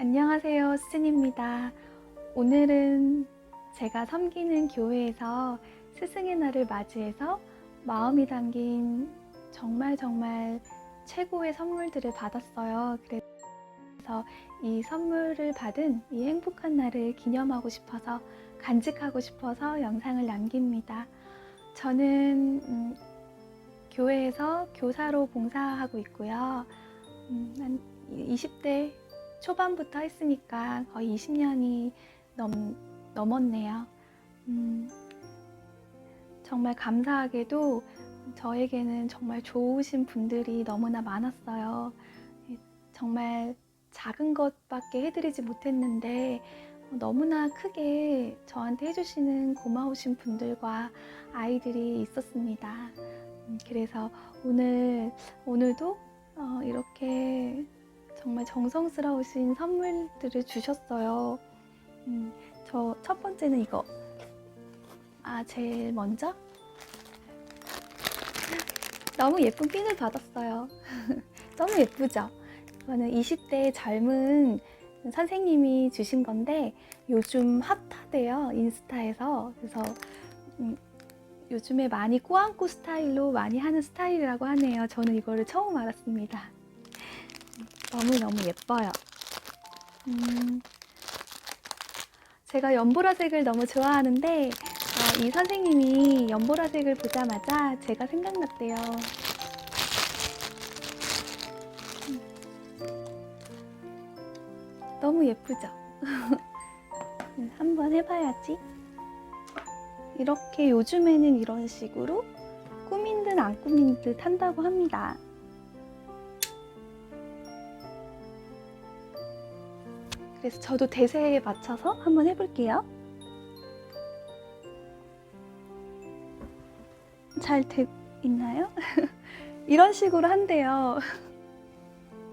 안녕하세요. 수진입니다. 오늘은 제가 섬기는 교회에서 스승의 날을 맞이해서 마음이 담긴 정말 정말 최고의 선물들을 받았어요. 그래서 이 선물을 받은 이 행복한 날을 기념하고 싶어서 간직하고 싶어서 영상을 남깁니다. 저는 음, 교회에서 교사로 봉사하고 있고요. 음, 한 20대 초반부터 했으니까 거의 20년이 넘, 넘었네요. 음, 정말 감사하게도 저에게는 정말 좋으신 분들이 너무나 많았어요. 정말 작은 것밖에 해드리지 못했는데 너무나 크게 저한테 해주시는 고마우신 분들과 아이들이 있었습니다. 음, 그래서 오늘, 오늘도 어, 이렇게 정말 정성스러우신 선물들을 주셨어요. 음, 저 첫 번째는 이거. 아, 제일 먼저? 너무 예쁜 핀을 받았어요. 너무 예쁘죠? 이거는 20대 젊은 선생님이 주신 건데 요즘 핫하대요. 인스타에서. 그래서 음, 요즘에 많이 꾸안꾸 스타일로 많이 하는 스타일이라고 하네요. 저는 이거를 처음 알았습니다. 너무너무 예뻐요. 음, 제가 연보라색을 너무 좋아하는데 어, 이 선생님이 연보라색을 보자마자 제가 생각났대요. 음. 너무 예쁘죠? 음, 한번 해봐야지. 이렇게 요즘에는 이런 식으로 꾸민 듯 안 꾸민 듯 한다고 합니다. 그래서 저도 대세에 맞춰서 한번 해볼게요. 잘 되, 있나요? 이런 식으로 한대요.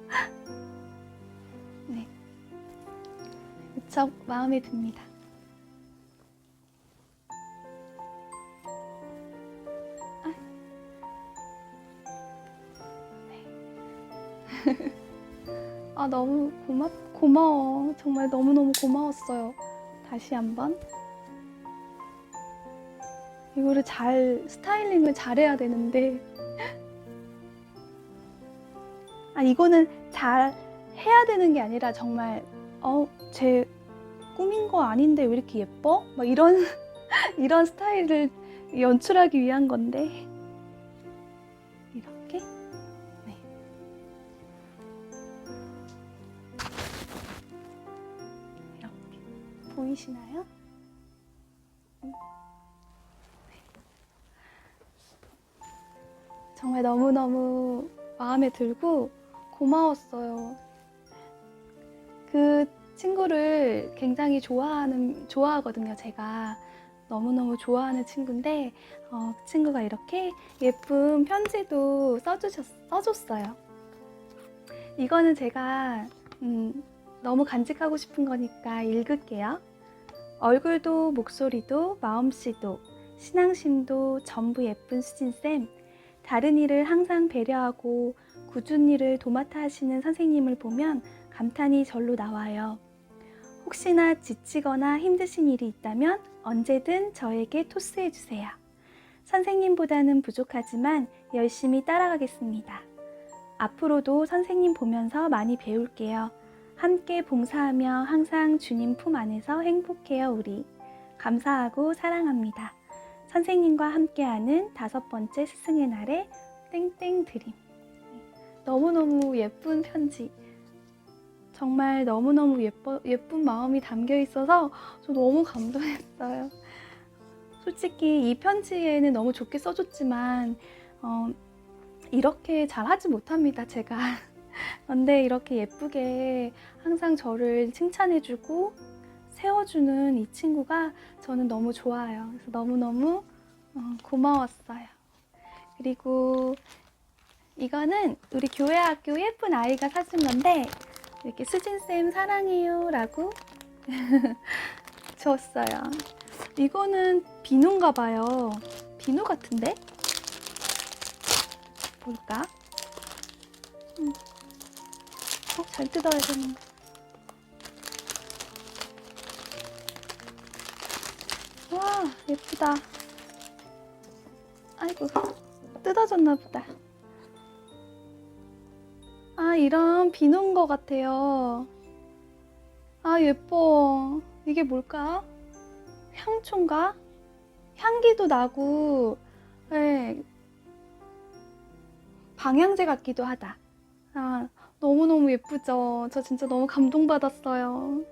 네. 무척 마음에 듭니다. 아. 네. 아, 너무 고맙, 고마워. 정말 너무 너무 고마웠어요. 다시 한번. 이거를 잘, 스타일링을 잘해야 되는데. 아, 이거는 잘 해야 되는 게 아니라 정말, 어, 제 꾸민 거 아닌데 왜 이렇게 예뻐? 막 이런, 이런 스타일을 연출하기 위한 건데. 보이시나요? 음. 네. 정말 너무너무 마음에 들고 고마웠어요. 그 친구를 굉장히 좋아하는, 좋아하거든요, 제가. 너무너무 좋아하는 친구인데, 어, 그 친구가 이렇게 예쁜 편지도 써주셨, 써줬어요. 이거는 제가, 음, 너무 간직하고 싶은 거니까 읽을게요. 얼굴도 목소리도 마음씨도 신앙심도 전부 예쁜 수진쌤. 다른 일을 항상 배려하고 굳은 일을 도맡아 하시는 선생님을 보면 감탄이 절로 나와요. 혹시나 지치거나 힘드신 일이 있다면 언제든 저에게 토스해 주세요. 선생님보다는 부족하지만 열심히 따라가겠습니다. 앞으로도 선생님 보면서 많이 배울게요. 함께 봉사하며 항상 주님 품 안에서 행복해요, 우리. 감사하고 사랑합니다. 선생님과 함께하는 다섯 번째 스승의 날에 땡땡 드림. 너무너무 예쁜 편지. 정말 너무너무 예뻐, 예쁜 마음이 담겨 있어서 저 너무 감동했어요. 솔직히 이 편지에는 너무 좋게 써줬지만, 어, 이렇게 잘 하지 못합니다, 제가. 근데 이렇게 예쁘게 항상 저를 칭찬해주고 세워주는 이 친구가 저는 너무 좋아요. 그래서 너무너무 어, 고마웠어요. 그리고 이거는 우리 교회 학교 예쁜 아이가 사준 건데 이렇게 수진쌤 사랑해요 라고 줬어요. 이거는 비누인가 봐요. 비누 같은데? 볼까? 음. 어, 잘 뜯어야 되는데. 와, 예쁘다. 아이고, 뜯어졌나 보다. 아, 이런 비누인 것 같아요. 아, 예뻐. 이게 뭘까? 향초인가? 향기도 나고, 네. 방향제 같기도 하다. 아, 너무너무 예쁘죠? 저 진짜 너무 감동받았어요.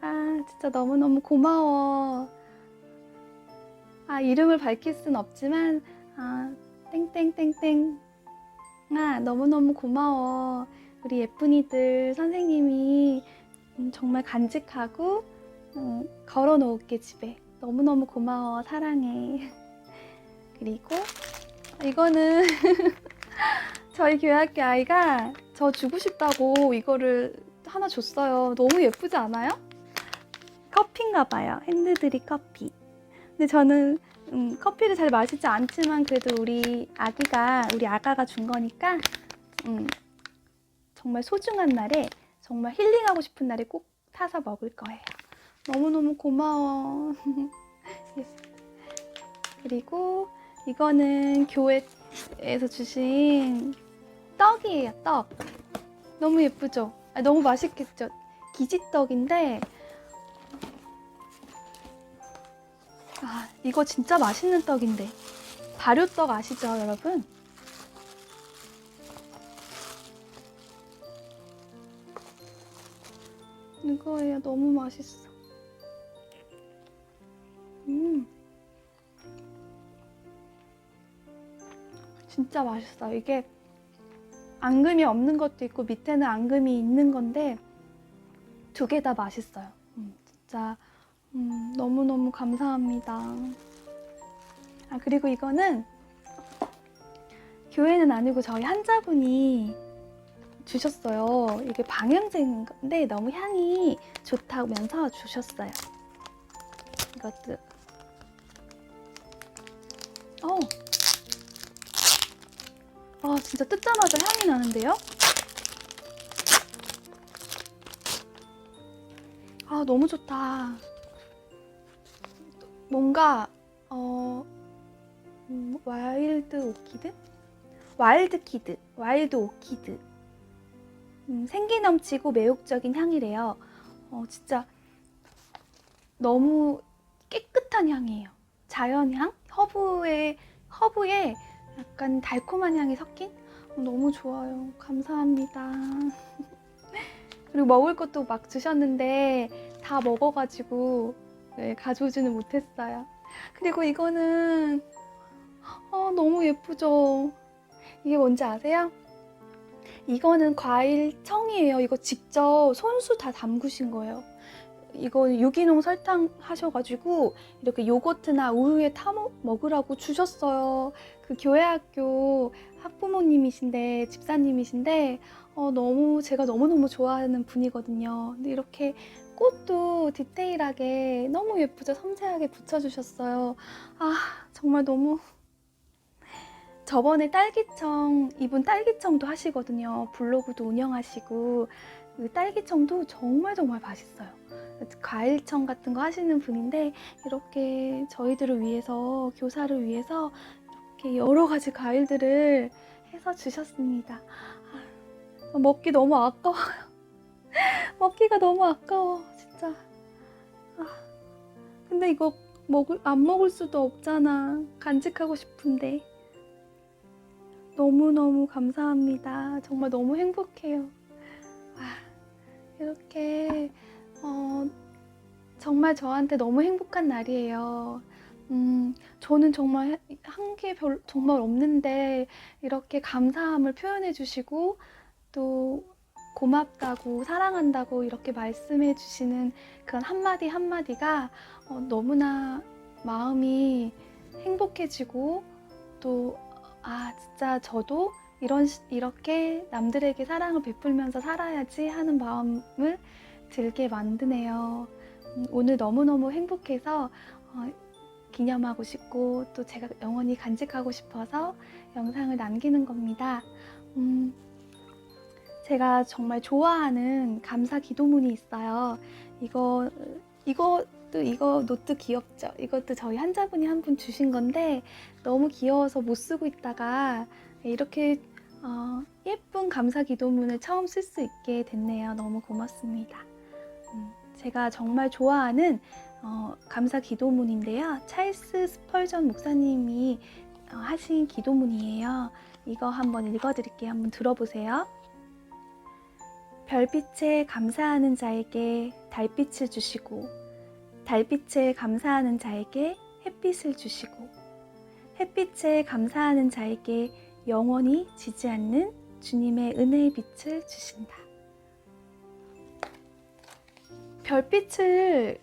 아, 진짜 너무너무 고마워. 아, 이름을 밝힐 순 없지만, 아, 땡땡땡땡. 아, 너무너무 고마워. 우리 예쁜이들 선생님이 음, 정말 간직하고 음, 걸어 놓을게 집에. 너무너무 고마워. 사랑해. 그리고 이거는 저희 교회 학교 아이가 저 주고 싶다고 이거를 하나 줬어요. 너무 예쁘지 않아요? 커피인가 봐요. 핸드드립 커피. 근데 저는 음, 커피를 잘 마시지 않지만 그래도 우리 아기가 우리 아가가 준 거니까 음, 정말 소중한 날에 정말 힐링하고 싶은 날에 꼭 타서 먹을 거예요. 너무너무 고마워. 그리고 이거는 교회에서 주신 떡이에요, 떡. 너무 예쁘죠? 아, 너무 맛있겠죠? 기지떡인데 아, 이거 진짜 맛있는 떡인데. 발효떡 아시죠, 여러분? 이거예요. 너무 맛있어. 음. 진짜 맛있어요. 이게 앙금이 없는 것도 있고 밑에는 앙금이 있는 건데 두 개 다 맛있어요. 음, 진짜 음, 너무너무 감사합니다. 아, 그리고 이거는 교회는 아니고 저희 한자분이 주셨어요. 이게 방향제인데 너무 향이 좋다면서 주셨어요. 이것도. 어. 아, 진짜 뜯자마자 향이 나는데요? 아, 너무 좋다. 뭔가 어 음, 와일드 오키드? 와일드 키드, 와일드 오키드. 음, 생기 넘치고 매혹적인 향이래요. 어, 진짜 너무 깨끗한 향이에요. 자연향, 허브의 허브에 약간 달콤한 향이 섞인 어, 너무 좋아요. 감사합니다. 그리고 먹을 것도 막 주셨는데 다 먹어가지고 네, 가져오지는 못했어요. 그리고 이거는 아, 너무 예쁘죠? 이게 뭔지 아세요? 이거는 과일 청이에요. 이거 직접 손수 다 담그신 거예요. 이거 유기농 설탕 하셔가지고 이렇게 요거트나 우유에 타 먹- 먹으라고 주셨어요. 그 교회 학교 학부모님이신데 집사님이신데 어, 너무 제가 너무너무 좋아하는 분이거든요. 근데 이렇게 꽃도 디테일하게 너무 예쁘죠? 섬세하게 붙여주셨어요. 아, 정말 너무. 저번에 딸기청, 이분 딸기청도 하시거든요. 블로그도 운영하시고, 그 딸기청도 정말 정말 맛있어요. 과일청 같은 거 하시는 분인데, 이렇게 저희들을 위해서, 교사를 위해서, 이렇게 여러 가지 과일들을 해서 주셨습니다. 아, 먹기 너무 아까워요. 먹기가 너무 아까워 진짜. 아, 근데 이거 먹을 안 먹을 수도 없잖아. 간직하고 싶은데. 너무너무 감사합니다. 정말 너무 행복해요. 아, 이렇게 어, 정말 저한테 너무 행복한 날이에요 음, 저는 정말 한 게 별 정말 없는데 이렇게 감사함을 표현해 주시고 또 고맙다고 사랑한다고 이렇게 말씀해 주시는 그런 한마디 한마디가 어, 너무나 마음이 행복해지고 또 아 진짜 저도 이런 시- 이렇게 남들에게 사랑을 베풀면서 살아야지 하는 마음을 들게 만드네요. 음, 오늘 너무너무 행복해서 어, 기념하고 싶고 또 제가 영원히 간직하고 싶어서 영상을 남기는 겁니다. 음, 제가 정말 좋아하는 감사 기도문이 있어요. 이거 이것도 이거 노트 귀엽죠? 이것도 저희 환자분이 한 분 주신 건데 너무 귀여워서 못 쓰고 있다가 이렇게 어, 예쁜 감사 기도문을 처음 쓸 수 있게 됐네요. 너무 고맙습니다. 음, 제가 정말 좋아하는 어, 감사 기도문인데요. 찰스 스펄전 목사님이 어, 하신 기도문이에요. 이거 한번 읽어드릴게요. 한번 들어보세요. 별빛에 감사하는 자에게 달빛을 주시고, 달빛에 감사하는 자에게 햇빛을 주시고, 햇빛에 감사하는 자에게 영원히 지지 않는 주님의 은혜의 빛을 주신다. 별빛을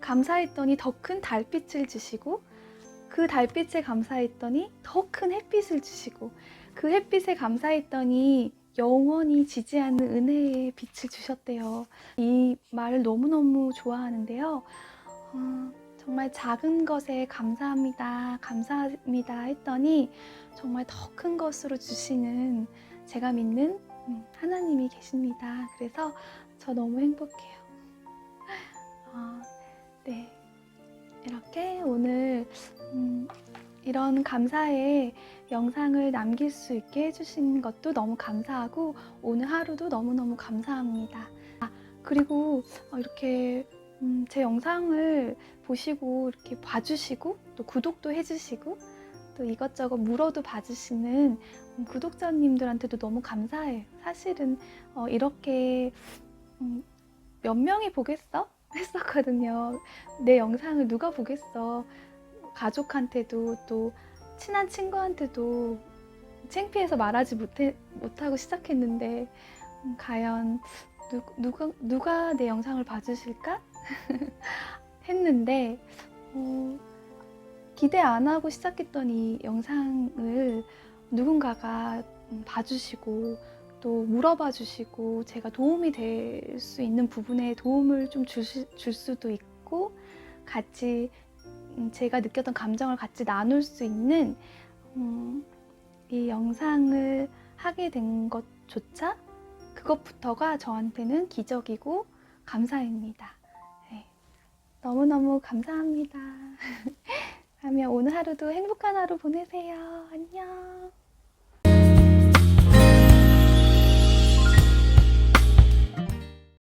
감사했더니 더 큰 달빛을 주시고, 그 달빛에 감사했더니 더 큰 햇빛을 주시고, 그 햇빛에 감사했더니 영원히 지지 않는 은혜의 빛을 주셨대요. 이 말을 너무너무 좋아하는데요. 어, 정말 작은 것에 감사합니다, 감사합니다 했더니 정말 더 큰 것으로 주시는 제가 믿는 음, 하나님이 계십니다. 그래서 저 너무 행복해요. 어, 네. 이렇게 오늘 음, 이런 감사의 영상을 남길 수 있게 해주신 것도 너무 감사하고 오늘 하루도 너무너무 감사합니다. 아, 그리고 어, 이렇게 음, 제 영상을 보시고 이렇게 봐주시고 또 구독도 해주시고 또 이것저것 물어도 봐주시는 음, 구독자님들한테도 너무 감사해요. 사실은 어, 이렇게 음, 몇 명이 보겠어? 했었거든요. 내 영상을 누가 보겠어? 가족한테도 또 친한 친구한테도 창피해서 말하지 못해, 못하고 시작했는데 음, 과연 누, 누가, 누가 내 영상을 봐주실까? 했는데 어, 기대 안 하고 시작했던 이 영상을 누군가가 음, 봐주시고 또 물어봐 주시고 제가 도움이 될 수 있는 부분에 도움을 좀 줄 수도 있고 같이 음, 제가 느꼈던 감정을 같이 나눌 수 있는 음, 이 영상을 하게 된 것조차 그것부터가 저한테는 기적이고 감사입니다. 네. 너무너무 감사합니다. 그러면 오늘 하루도 행복한 하루 보내세요. 안녕.